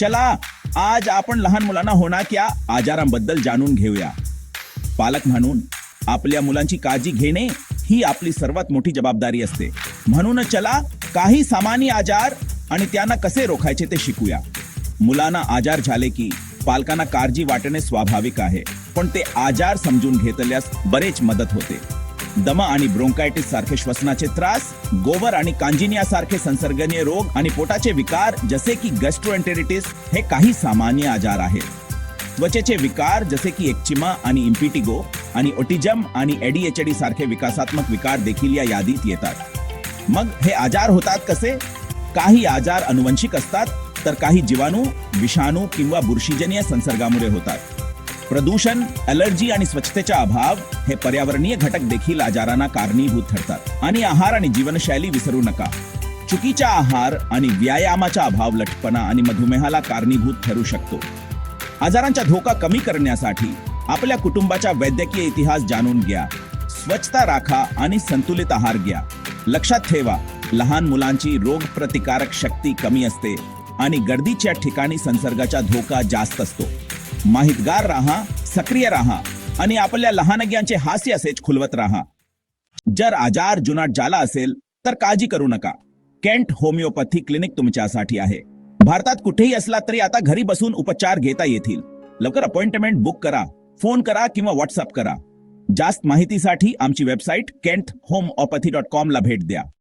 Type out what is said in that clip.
चला आज आपण लहान मुलांना होणाऱ्या आजारांबद्दल जाणून घेऊया. पालक म्हणून आपल्या मुलांची काळजी घेणे ही आपली सर्वात मोठी जबाबदारी असते. म्हणून चला काही सामान्य आजार आणि त्यांना कसे रोखायचे ते शिकूया. मुलांना आजार झाले की पालकांना काळजी वाटणे स्वाभाविक आहे पण ते आजार समजून घेतल्यास बरेच मदत होते. दमा आणि ब्रोंकायटिस सारखे श्वसनाचे त्रास गोवर आणि कांजिनिया सारखे संसर्गनीय रोग आणि पोटाचे विकार जसे की गॅस्ट्रोएंटेरिटिस हे काही सामान्य आजार आहेत. त्वचेचे विकार जसे की एक्चिमा आणि इम्पिटिगो आणि ओटिजम आणि एडीएचडी सारखे विकासात्मक विकार देखील या यादीत येतात. मग हे आजार होतात कसे? काही आजार अनुवंशिक असतात तर काही जीवाणू विषाणू किंवा बुरशीजन्य संसर्गामुळे होतात. प्रदूषण अलर्जी आणि स्वच्छतेचा अभाव हे पर्यावरणीय घटक देखील आजारांना कारणीभूत ठरतात. आणि आहार आणि जीवनशैली विसरू नका. चुकीचा आहार आणि व्यायामाचा अभाव लठपणा आणि मधुमेहाला कारणीभूत ठरू शकतो. आजारांचा धोका कमी करण्यासाठी आपल्या कुटुंबाचा वैद्यकीय इतिहास जाणून घ्या. स्वच्छता राखा आणि संतुलित आहार घ्या. लक्षात ठेवा लहान मुलांची रोग प्रतिकारक शक्ती कमी असते आणि गर्दीच्या ठिकाणी संसर्गाचा धोका जास्त असतो. माहितगार राहा सक्रिय राहा आणि आपल्या लहानग्यांचे हास्य असेच खुलवत राहा. जर आजार जुनाट झाला असेल तर काळजी करू नका. केंट होमिओपॅथी क्लिनिक तुमच्यासाठी आहे. भारतात कुठेही असला तरी आता घरी बसून उपचार घेता येतील. लवकर अपॉइंटमेंट बुक करा फोन करा किंवा व्हॉट्सअप करा. जास्त माहितीसाठी आमची website Kent homoeopathy dot com ला भेट द्या.